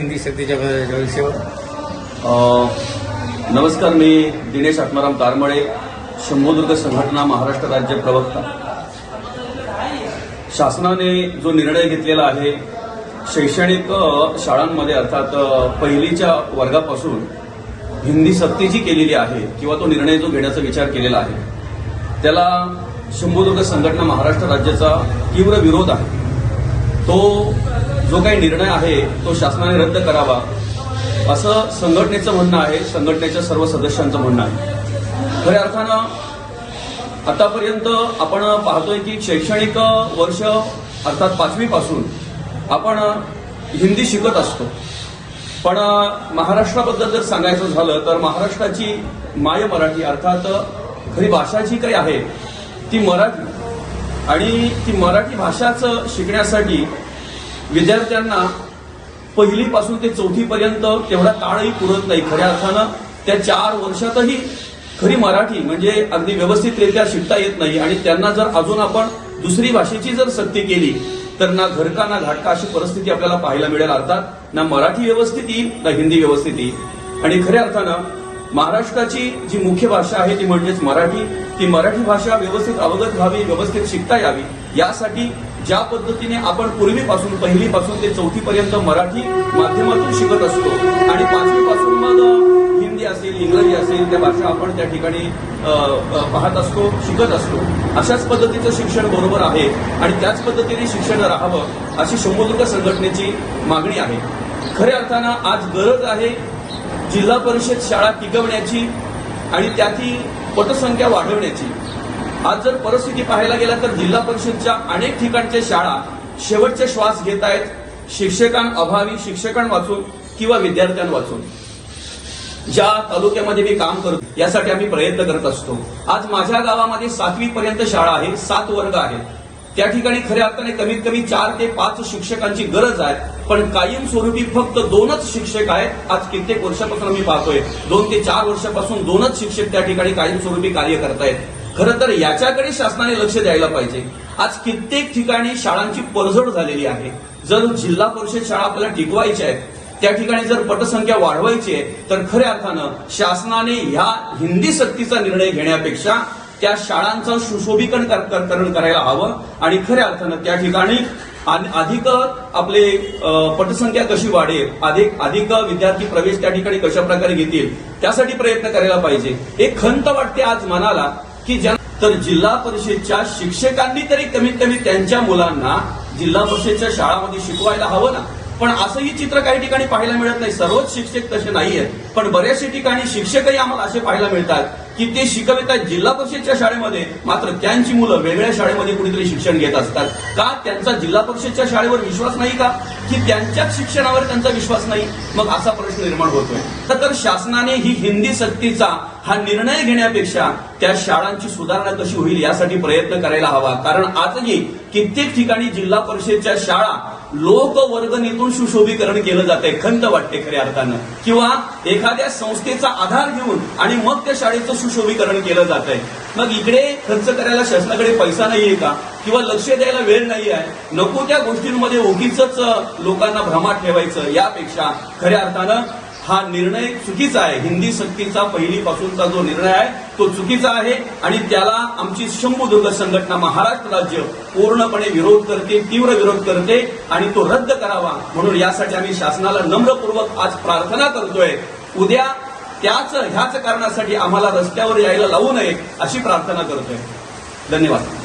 हिंदी सक्तीच्या भविष्यावर नमस्कार मी दिनेश आत्माराम कारमळे शंभोदुर्ग संघटना महाराष्ट्र राज्य प्रवक्ता. शासनाने जो निर्णय घेतलेला आहे शैक्षणिक शाळांमध्ये अर्थात पहिलीच्या वर्गापासून हिंदी सक्ती जी केलेली आहे किंवा तो निर्णय जो घेण्याचा विचार केलेला आहे त्याला शंभोदुर्ग संघटना महाराष्ट्र राज्याचा तीव्र विरोध आहे. तो जो काही निर्णय आहे तो शासनाने रद्द करावा. असं संघटनेचं म्हणणं आहे संघटनेच्या सर्व सदस्यांचं म्हणणं आहे. खऱ्या अर्थानं आतापर्यंत आपण पाहतोय की शैक्षणिक वर्ष अर्थात पाचवीपासून आपण हिंदी शिकत असतो. पण महाराष्ट्राबद्दल जर सांगायचं झालं तर महाराष्ट्राची माय मराठी अर्थात खरी भाषा जी काही आहे ती मराठी. आणि ती मराठी भाषाच शिकण्यासाठी विद्यार्थ्यांना पहिलीपासून ते चौथीपर्यंत तेवढा काळही पुरत नाही. खऱ्या अर्थानं त्या चार वर्षातही खरी मराठी म्हणजे अगदी व्यवस्थितरित्या शिकता येत नाही. आणि त्यांना जर अजून आपण दुसरी भाषेची जर सक्ती केली तर ना घरका ना घाटका अशी परिस्थिती आपल्याला पाहायला मिळेल. अर्थात ना मराठी व्यवस्थित येईल ना हिंदी व्यवस्थित येईल. आणि खऱ्या अर्थानं महाराष्ट्राची जी मुख्य भाषा आहे ती म्हणजेच मराठी. ती मराठी भाषा व्यवस्थित अवगत व्हावी व्यवस्थित शिकता यावी. यासाठी ज्या पद्धतीने आपण पूर्वीपासून पहिलीपासून ते चौथीपर्यंत मराठी माध्यमातून शिकत असतो आणि पाचवीपासून मग हिंदी असेल इंग्रजी असेल त्या भाषा आपण त्या ठिकाणी पाहत असतो शिकत असतो. अशाच पद्धतीचं शिक्षण बरोबर आहे आणि त्याच पद्धतीने शिक्षण राहावं अशी शंभोदुर्ग संघटनेची मागणी आहे. खऱ्या अर्थानं आज गरज आहे जिल्हा परिषद शाळा टिकवण्याची आणि त्याची पटसंख्या वाढवण्याची. आज जर परिस्थिती पाहायला गेला तर जिल्हा परिषदच्या अनेक ठिकाणच्या शाळा शेवटचे श्वास घेत आहेत. शिक्षकांअभावी शिक्षकां वाचून किंवा विद्यार्थ्यां वाचून. ज्या तालुक्यामध्ये मी काम करतो यासाठी आम्ही प्रयत्न करत असतो. आज माझ्या गावामध्ये सातवी पर्यंत शाळा आहे सात वर्ग आहेत. त्या ठिकाणी खऱ्या अर्थाने कमीत कमी चार ते पाच शिक्षकांची गरज आहे पण कायमस्वरूपी फक्त दोनच शिक्षक आहेत आज कित्येक वर्षापासून आम्ही पाहतोय. दोन ते चार वर्षापासून दोनच शिक्षक त्या ठिकाणी कायमस्वरूपी कार्य करतायत. खरं तर याच्याकडे शासनाने लक्ष द्यायला पाहिजे. आज कित्येक ठिकाणी शाळांची पडझड झालेली आहे. जर जिल्हा परिषद शाळा आपल्याला टिकवायच्या आहेत त्या ठिकाणी जर पटसंख्या वाढवायची आहे तर खऱ्या अर्थानं शासनाने ह्या हिंदी सक्तीचा निर्णय घेण्यापेक्षा त्या शाळांचं सुशोभीकरण करण करायला हवं. आणि खऱ्या अर्थानं त्या ठिकाणी अधिक आपले पटसंख्या कशी वाढेल अधिक अधिक विद्यार्थी प्रवेश त्या ठिकाणी कशा प्रकारे घेतील त्यासाठी प्रयत्न करायला पाहिजे. एक खंत वाटते आज मनाला की ज्या तर जिल्हा परिषदच्या शिक्षकांनी तरी कमीत कमी त्यांच्या मुलांना जिल्हा परिषदच्या शाळामध्ये शिकवायला हवं ना. पण असंही चित्र काही ठिकाणी पाहायला मिळत नाही. सर्वच शिक्षक तसे नाही आहेत पण बऱ्याचशा ठिकाणी शिक्षकही आम्हाला असे पाहायला मिळतात की ते शिकवितात जिल्हा परिषदच्या शाळेमध्ये. मात्र त्यांची मुलं वेगळ्या शाळेमध्ये कुणीतरी शिक्षण घेत असतात. का? त्यांचा जिल्हा परिषदच्या शाळेवर विश्वास नाही का? की त्यांच्याच शिक्षणावर त्यांचा विश्वास नाही? मग असा प्रश्न निर्माण होतोय. तर शासनाने ही हिंदी सक्तीचा हा निर्णय घेण्यापेक्षा त्या शाळांची सुधारणा कशी होईल यासाठी प्रयत्न करायला हवा. कारण आजही कित्येक ठिकाणी जिल्हा परिषदच्या शाळा लोकवर्गणीतून सुशोभीकरण केलं जाते खंत वाटते खऱ्या अर्थानं. किंवा एखाद्या संस्थेचा आधार घेऊन आणि मग त्या शाळेचं सुशोभीकरण केलं जात आहे मग इकडे खर्च करायला शासनाकडे पैसा नाहीये का? किंवा लक्ष द्यायला वेळ नाही आहे नको त्या गोष्टींमध्ये उगीच लोकांना भ्रमात ठेवायचं. यापेक्षा खऱ्या अर्थानं हा निर्णय चुकीचा आहे. हिंदी सक्तीचा पहिलीपासूनचा जो निर्णय आहे तो चुकीचा आहे आणि त्याला आमची शंभुदुर्ग संघटना महाराष्ट्र राज्य पूर्णपणे विरोध करते तीव्र विरोध करते आणि तो रद्द करावा. म्हणून यासाठी आम्ही शासनाला नम्रपूर्वक आज प्रार्थना करतोय. उद्या त्याच ह्याच कारणासाठी आम्हाला रस्त्यावर यायला लावू नये अशी प्रार्थना करतोय. धन्यवाद.